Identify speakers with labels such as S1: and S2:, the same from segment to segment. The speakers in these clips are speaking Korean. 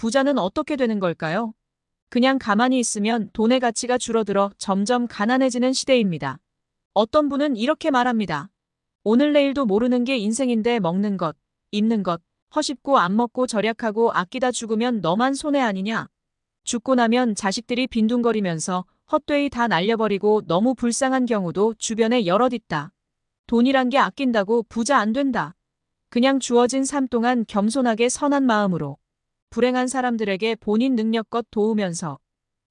S1: 부자는 어떻게 되는 걸까요? 그냥 가만히 있으면 돈의 가치가 줄어들어 점점 가난해지는 시대입니다. 어떤 분은 이렇게 말합니다. 오늘 내일도 모르는 게 인생인데 먹는 것, 입는 것, 허쉽고 안 먹고 절약하고 아끼다 죽으면 너만 손해 아니냐? 죽고 나면 자식들이 빈둥거리면서 헛되이 다 날려버리고 너무 불쌍한 경우도 주변에 여럿 있다. 돈이란 게 아낀다고 부자 안 된다. 그냥 주어진 삶 동안 겸손하게 선한 마음으로 불행한 사람들에게 본인 능력껏 도우면서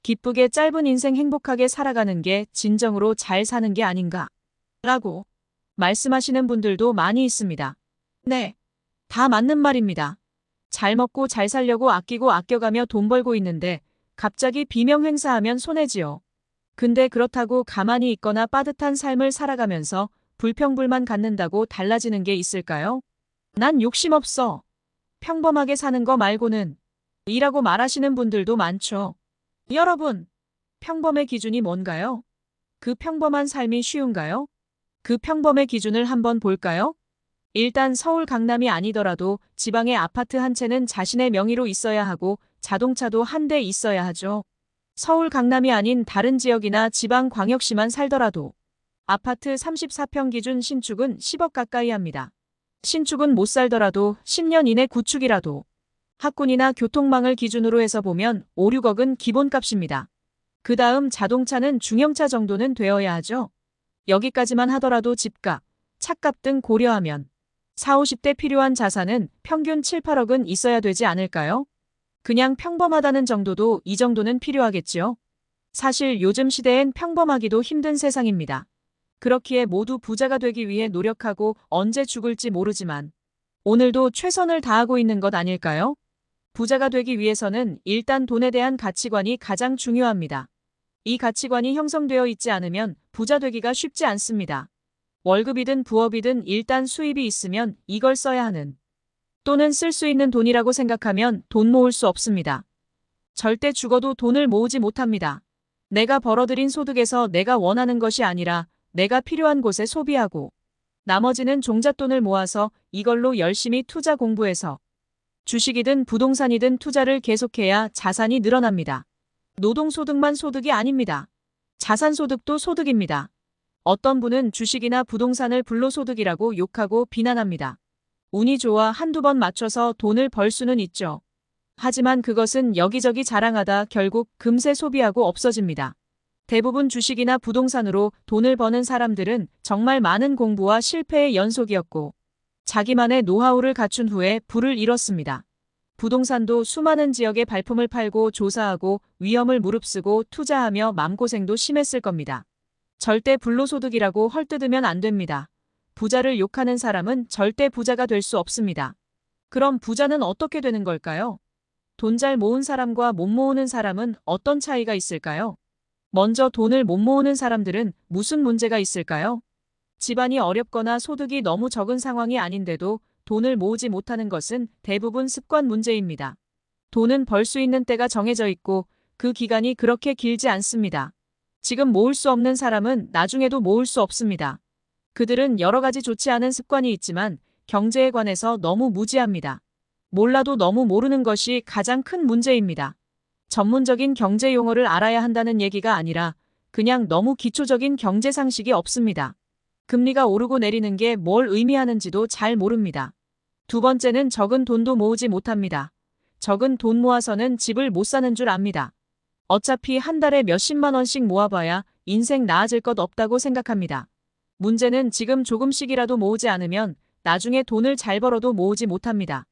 S1: 기쁘게 짧은 인생 행복하게 살아가는 게 진정으로 잘 사는 게 아닌가. 라고 말씀하시는 분들도 많이 있습니다. 네. 다 맞는 말입니다. 잘 먹고 잘 살려고 아끼고 아껴가며 돈 벌고 있는데 갑자기 비명 행사하면 손해지요. 근데 그렇다고 가만히 있거나 빠듯한 삶을 살아가면서 불평불만 갖는다고 달라지는 게 있을까요? 난 욕심 없어. 평범하게 사는 거 말고는 이라고 말하시는 분들도 많죠. 여러분, 평범의 기준이 뭔가요? 그 평범한 삶이 쉬운가요? 그 평범의 기준을 한번 볼까요? 일단 서울 강남이 아니더라도 지방의 아파트 한 채는 자신의 명의로 있어야 하고 자동차도 한 대 있어야 하죠. 서울 강남이 아닌 다른 지역이나 지방 광역시만 살더라도 아파트 34평 기준 신축은 10억 가까이 합니다. 신축은 못 살더라도 10년 이내 구축이라도 학군이나 교통망을 기준으로 해서 보면 5, 6억은 기본값입니다. 그 다음 자동차는 중형차 정도는 되어야 하죠. 여기까지만 하더라도 집값, 차값 등 고려하면 4, 50대 필요한 자산은 평균 7, 8억은 있어야 되지 않을까요? 그냥 평범하다는 정도도 이 정도는 필요하겠지요. 사실 요즘 시대엔 평범하기도 힘든 세상입니다. 그렇기에 모두 부자가 되기 위해 노력하고 언제 죽을지 모르지만 오늘도 최선을 다하고 있는 것 아닐까요? 부자가 되기 위해서는 일단 돈에 대한 가치관이 가장 중요합니다. 이 가치관이 형성되어 있지 않으면 부자 되기가 쉽지 않습니다. 월급이든 부업이든 일단 수입이 있으면 이걸 써야 하는 또는 쓸 수 있는 돈이라고 생각하면 돈 모을 수 없습니다. 절대 죽어도 돈을 모으지 못합니다. 내가 벌어들인 소득에서 내가 원하는 것이 아니라 내가 필요한 곳에 소비하고 나머지는 종잣돈을 모아서 이걸로 열심히 투자 공부해서 주식이든 부동산이든 투자를 계속해야 자산이 늘어납니다. 노동소득만 소득이 아닙니다. 자산소득도 소득입니다. 어떤 분은 주식이나 부동산을 불로소득이라고 욕하고 비난합니다. 운이 좋아 한두 번 맞춰서 돈을 벌 수는 있죠. 하지만 그것은 여기저기 자랑하다 결국 금세 소비하고 없어집니다. 대부분 주식이나 부동산으로 돈을 버는 사람들은 정말 많은 공부와 실패의 연속이었고 자기만의 노하우를 갖춘 후에 부를 잃었습니다. 부동산도 수많은 지역에 발품을 팔고 조사하고 위험을 무릅쓰고 투자하며 맘고생도 심했을 겁니다. 절대 불로소득이라고 헐뜯으면 안 됩니다. 부자를 욕하는 사람은 절대 부자가 될 수 없습니다. 그럼 부자는 어떻게 되는 걸까요? 돈 잘 모은 사람과 못 모으는 사람은 어떤 차이가 있을까요? 먼저 돈을 못 모으는 사람들은 무슨 문제가 있을까요? 집안이 어렵거나 소득이 너무 적은 상황이 아닌데도 돈을 모으지 못하는 것은 대부분 습관 문제입니다. 돈은 벌 수 있는 때가 정해져 있고 그 기간이 그렇게 길지 않습니다. 지금 모을 수 없는 사람은 나중에도 모을 수 없습니다. 그들은 여러 가지 좋지 않은 습관이 있지만 경제에 관해서 너무 무지합니다. 몰라도 너무 모르는 것이 가장 큰 문제입니다. 전문적인 경제 용어를 알아야 한다는 얘기가 아니라 그냥 너무 기초적인 경제 상식이 없습니다. 금리가 오르고 내리는 게 뭘 의미하는지도 잘 모릅니다. 두 번째는 적은 돈도 모으지 못합니다. 적은 돈 모아서는 집을 못 사는 줄 압니다. 어차피 한 달에 몇십만 원씩 모아봐야 인생 나아질 것 없다고 생각합니다. 문제는 지금 조금씩이라도 모으지 않으면 나중에 돈을 잘 벌어도 모으지 못합니다.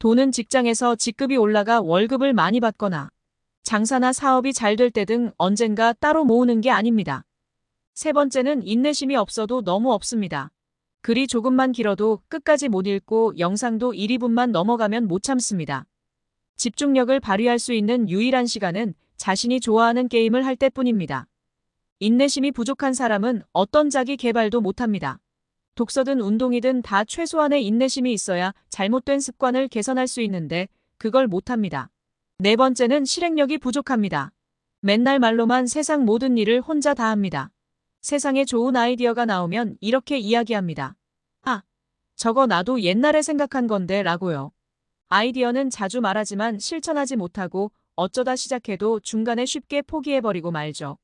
S1: 돈은 직장에서 직급이 올라가 월급을 많이 받거나 장사나 사업이 잘 될 때 등 언젠가 따로 모으는 게 아닙니다. 세 번째는 인내심이 없어도 너무 없습니다. 글이 조금만 길어도 끝까지 못 읽고 영상도 1, 2분만 넘어가면 못 참습니다. 집중력을 발휘할 수 있는 유일한 시간은 자신이 좋아하는 게임을 할 때뿐입니다. 인내심이 부족한 사람은 어떤 자기 개발도 못합니다. 독서든 운동이든 다 최소한의 인내심이 있어야 잘못된 습관을 개선할 수 있는데 그걸 못합니다. 네 번째는 실행력이 부족합니다. 맨날 말로만 세상 모든 일을 혼자 다 합니다. 세상에 좋은 아이디어가 나오면 이렇게 이야기합니다. 아, 저거 나도 옛날에 생각한 건데 라고요. 아이디어는 자주 말하지만 실천하지 못하고 어쩌다 시작해도 중간에 쉽게 포기해버리고 말죠.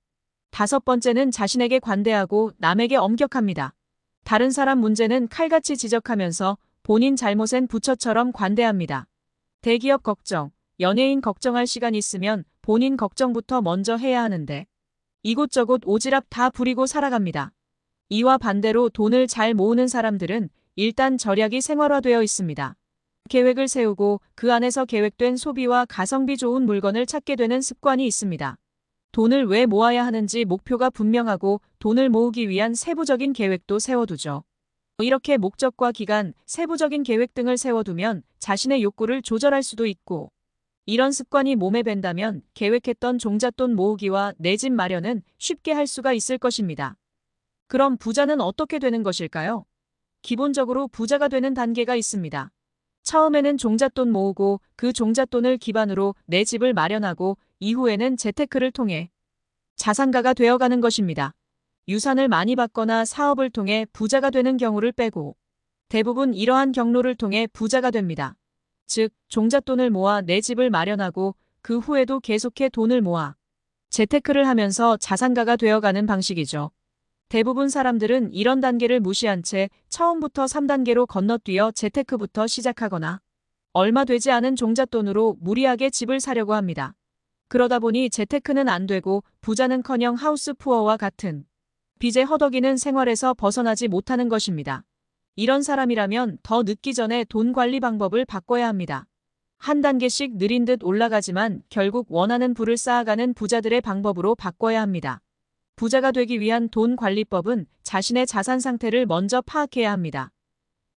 S1: 다섯 번째는 자신에게 관대하고 남에게 엄격합니다. 다른 사람 문제는 칼같이 지적하면서 본인 잘못엔 부처처럼 관대합니다. 대기업 걱정, 연예인 걱정할 시간 있으면 본인 걱정부터 먼저 해야 하는데 이곳저곳 오지랖 다 부리고 살아갑니다. 이와 반대로 돈을 잘 모으는 사람들은 일단 절약이 생활화되어 있습니다. 계획을 세우고 그 안에서 계획된 소비와 가성비 좋은 물건을 찾게 되는 습관이 있습니다. 돈을 왜 모아야 하는지 목표가 분명하고 돈을 모으기 위한 세부적인 계획도 세워두죠. 이렇게 목적과 기간, 세부적인 계획 등을 세워두면 자신의 욕구를 조절할 수도 있고 이런 습관이 몸에 밴다면 계획했던 종잣돈 모으기와 내 집 마련은 쉽게 할 수가 있을 것입니다. 그럼 부자는 어떻게 되는 것일까요? 기본적으로 부자가 되는 단계가 있습니다. 처음에는 종잣돈 모으고 그 종잣돈을 기반으로 내 집을 마련하고 이후에는 재테크를 통해 자산가가 되어가는 것입니다. 유산을 많이 받거나 사업을 통해 부자가 되는 경우를 빼고 대부분 이러한 경로를 통해 부자가 됩니다. 즉, 종잣돈을 모아 내 집을 마련하고 그 후에도 계속해 돈을 모아 재테크를 하면서 자산가가 되어가는 방식이죠. 대부분 사람들은 이런 단계를 무시한 채 처음부터 3단계로 건너뛰어 재테크부터 시작하거나 얼마 되지 않은 종잣돈으로 무리하게 집을 사려고 합니다. 그러다 보니 재테크는 안 되고 부자는커녕 하우스 푸어와 같은 빚에 허덕이는 생활에서 벗어나지 못하는 것입니다. 이런 사람이라면 더 늦기 전에 돈 관리 방법을 바꿔야 합니다. 한 단계씩 느린 듯 올라가지만 결국 원하는 부를 쌓아가는 부자들의 방법으로 바꿔야 합니다. 부자가 되기 위한 돈 관리법은 자신의 자산 상태를 먼저 파악해야 합니다.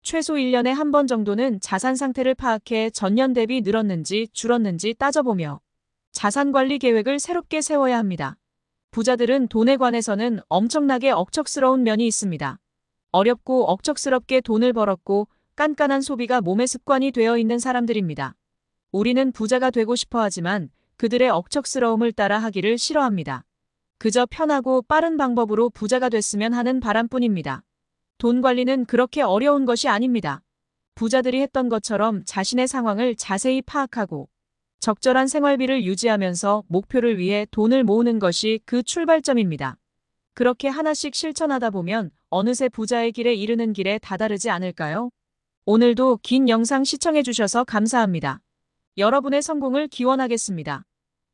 S1: 최소 1년에 한 번 정도는 자산 상태를 파악해 전년 대비 늘었는지 줄었는지 따져보며 자산 관리 계획을 새롭게 세워야 합니다. 부자들은 돈에 관해서는 엄청나게 억척스러운 면이 있습니다. 어렵고 억척스럽게 돈을 벌었고 깐깐한 소비가 몸의 습관이 되어 있는 사람들입니다. 우리는 부자가 되고 싶어 하지만 그들의 억척스러움을 따라 하기를 싫어합니다. 그저 편하고 빠른 방법으로 부자가 됐으면 하는 바람뿐입니다. 돈 관리는 그렇게 어려운 것이 아닙니다. 부자들이 했던 것처럼 자신의 상황을 자세히 파악하고 적절한 생활비를 유지하면서 목표를 위해 돈을 모으는 것이 그 출발점입니다. 그렇게 하나씩 실천하다 보면 어느새 부자의 길에 이르는 길에 다다르지 않을까요? 오늘도 긴 영상 시청해주셔서 감사합니다. 여러분의 성공을 기원하겠습니다.